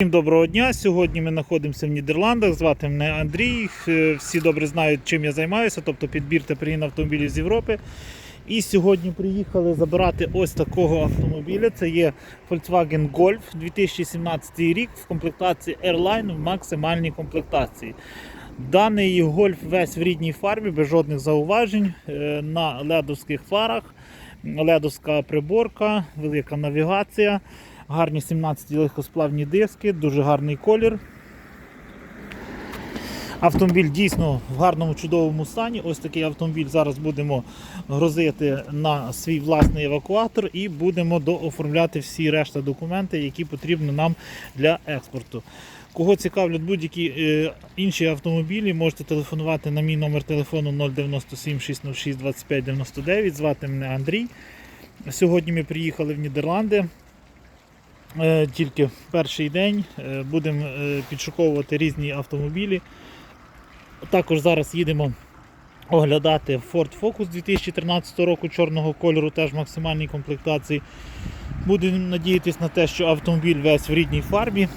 Всім доброго дня. Сьогодні ми знаходимося в Нідерландах. Звати мене Андрій. Е, Всі добре знають, чим я займаюся, тобто підбір та пригін автомобілів з Європи. І сьогодні приїхали забирати ось такого автомобіля. Це є Volkswagen Golf 2017 рік в комплектації Airline в максимальній комплектації. Даний гольф весь в рідній фарбі, без жодних зауважень, е, на ледовських фарах, ледовська приборка, велика навігація, гарні 17 легкосплавні диски, дуже гарний колір. Автомобіль дійсно в гарному чудовому стані. Ось такий автомобіль зараз будемо грузити на свій власний евакуатор і будемо дооформляти всі решта документи, які потрібні нам для експорту. Кого цікавлять будь-які е, інші автомобілі, можете телефонувати на мій номер телефону 097 606 25 99. Звати мене Андрій. Сьогодні ми приїхали в Нідерланди. Е, Тільки перший день Е, будемо е, підшуковувати різні автомобілі. Також зараз їдемо оглядати Ford Focus 2013 року чорного кольору, теж в максимальній комплектації. Будемо надіятися на те, що автомобіль весь в рідній фарбі.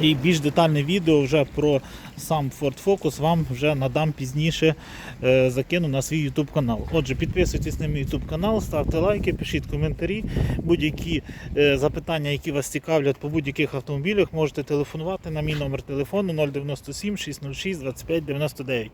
І більш детальне відео вже про сам Ford Focus вам вже надам пізніше, е, закину на свій YouTube канал. Отже, підписуйтесь на мій YouTube канал, ставте лайки, пишіть коментарі. Будь-які е, запитання, які вас цікавлять по будь-яких автомобілях, можете телефонувати на мій номер телефону 097 606 25 99.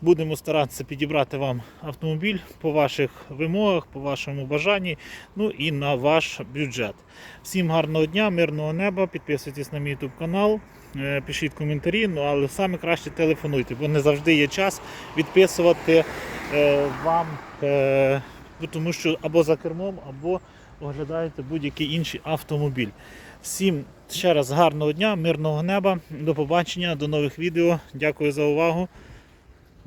Будемо старатися підібрати вам автомобіль по ваших вимогах, по вашому бажанні, ну і на ваш бюджет. Всім гарного дня, мирного неба, підписуйтесь на мій YouTube канал, е, пишіть коментарі, ну але саме краще телефонуйте, бо не завжди є час відписувати е, вам, е, тому що або за кермом, або оглядаєте будь-який інший автомобіль. Всім ще раз гарного дня, мирного неба, до побачення, до нових відео. Дякую за увагу.